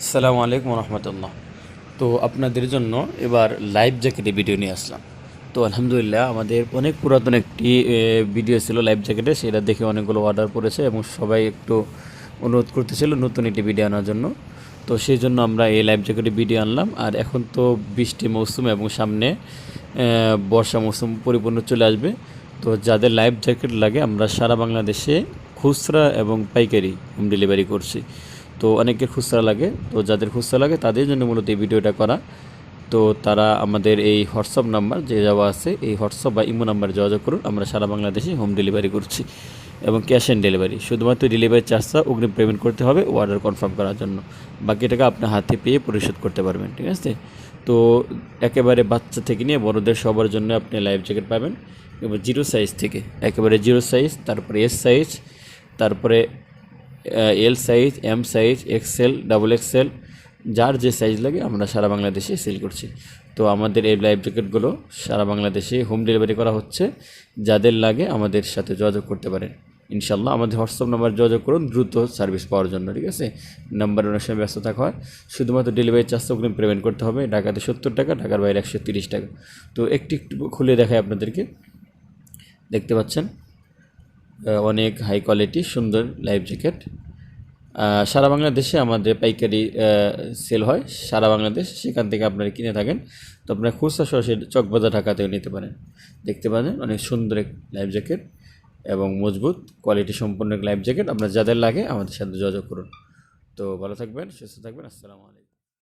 আসসালামু আলাইকুম রহমতুল্লাহ। তো আপনাদের জন্য এবার লাইভ জ্যাকেটে ভিডিও নিয়ে আসলাম। তো আলহামদুলিল্লাহ আমাদের অনেক পুরাতন একটি ভিডিও ছিল লাইভ জ্যাকেটে, সেটা দেখে অনেকগুলো অর্ডার করেছে এবং সবাই একটু অনুরোধ করতেছিল নতুন একটি ভিডিও আনার জন্য। তো সেই জন্য আমরা এই লাইভ জ্যাকেটে ভিডিও আনলাম। আর এখন তো বৃষ্টি মৌসুম এবং সামনে বর্ষা মৌসুম পরিপূর্ণ চলে আসবে। তো যাদের লাইভ জ্যাকেট লাগে, আমরা সারা বাংলাদেশে খুচরা এবং পাইকারি হোম ডেলিভারি করছি। তো অনেকের খুচরা লাগে। তো যাদের খুচরা লাগে, তাদের জন্য মূলত এই ভিডিওটা করা। তো তারা আমাদের এই হোয়াটসঅ্যাপ নাম্বার যে যাওয়া আছে, এই হোয়াটসঅ্যাপ বা ইমো নাম্বারে যোগাযোগ করুন। আমরা সারা বাংলাদেশে হোম ডেলিভারি করছি এবং ক্যাশ অন ডেলিভারি। শুধুমাত্র ডেলিভারি চার্জটা অগ্রিম পেমেন্ট করতে হবে অর্ডার কনফার্ম করার জন্য। বাকি টাকা আপনার হাতে পেয়ে পরিশোধ করতে পারবেন, ঠিক আছে? তো একেবারে বাচ্চা থেকে নিয়ে বড়দের সবার জন্য আপনি লাইফ জ্যাকেট পাবেন এবং জিরো সাইজ থেকে। একেবারে জিরো সাইজ, তারপরে এস সাইজ তারপরে L size M size XL double XL যার যে সাইজ লাগে আমরা সারা বাংলাদেশে সেল করছি। তো আমাদের এই লাইফ জ্যাকেটগুলো সারা বাংলাদেশে হোম ডেলিভারি করা হচ্ছে। যাদের লাগে আমাদের সাথে যোগাযোগ করতে পারেন। ইনশাল্লাহ আমাদের হোয়াটসঅ্যাপ নাম্বার যোগাযোগ করুন, দ্রুত সার্ভিস পাওয়ার জন্য, ঠিক আছে? নাম্বার অনেক সময় ব্যস্ত থাকা হয়। শুধুমাত্র ডেলিভারি চার্জটা ওখানে পেমেন্ট করতে হবে। ঢাকাতে সত্তর টাকা, ঢাকার বাইরে একশো তিরিশ টাকা। তো একটু একটু খুলে দেখায় আপনাদেরকে। দেখতে পাচ্ছেন? অনেক হাই কোয়ালিটি সুন্দর লাইফ জ্যাকেট সারা বাংলাদেশে আমাদের পাইকারি সেল হয়। সারা বাংলাদেশ, সেখান থেকে আপনারা কিনে থাকেন। তো আপনারা খুচরা সরাসরি চকবাজার ঢাকাতেও নিতে পারেন। দেখতে পাচ্ছেন, অনেক সুন্দর এক লাইফ জ্যাকেট এবং মজবুত কোয়ালিটি সম্পন্ন এক লাইফ জ্যাকেট আপনার যাদের লাগে, আমাদের সাথে যোগাযোগ করুন। তো ভালো থাকবেন, সুস্থ থাকবেন। আসসালামু আলাইকুম।